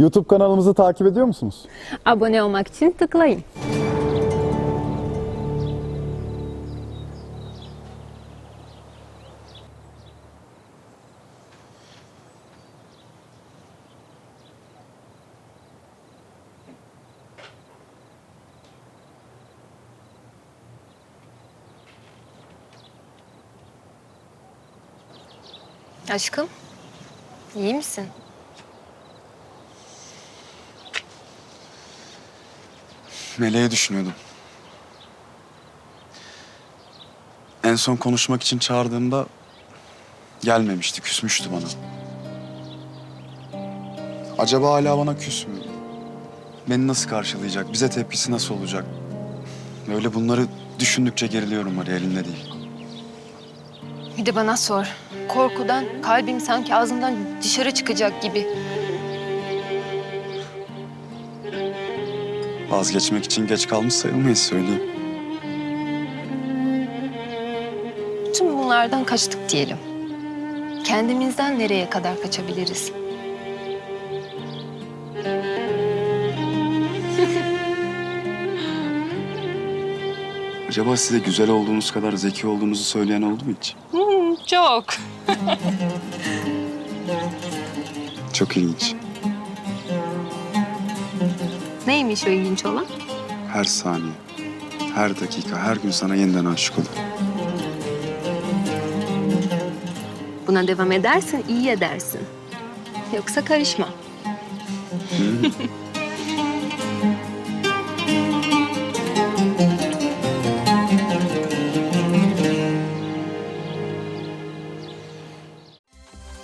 YouTube kanalımızı takip ediyor musunuz? Abone olmak için tıklayın. Aşkım, iyi misin? Meleği düşünüyordum. En son konuşmak için çağırdığımda gelmemişti, küsmüştü bana. Acaba hala bana küs mü? Beni nasıl karşılayacak? Bize tepkisi nasıl olacak? Öyle bunları düşündükçe geriliyorum var elinde değil. Bir de bana sor. Korkudan kalbim sanki ağzımdan dışarı çıkacak gibi. Vazgeçmek için geç kalmış sayılmayız söyleyeyim. Tüm bunlardan kaçtık diyelim. Kendimizden nereye kadar kaçabiliriz? Acaba size güzel olduğunuz kadar zeki olduğunuzu söyleyen oldu mu hiç? Çok. Çok ilginç. Neymiş o ilginç olan? Her saniye, her dakika, her gün sana yeniden aşık olurum. Buna devam edersin, iyi edersin. Yoksa karışma.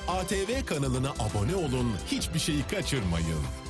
ATV kanalına abone olun, hiçbir şeyi kaçırmayın.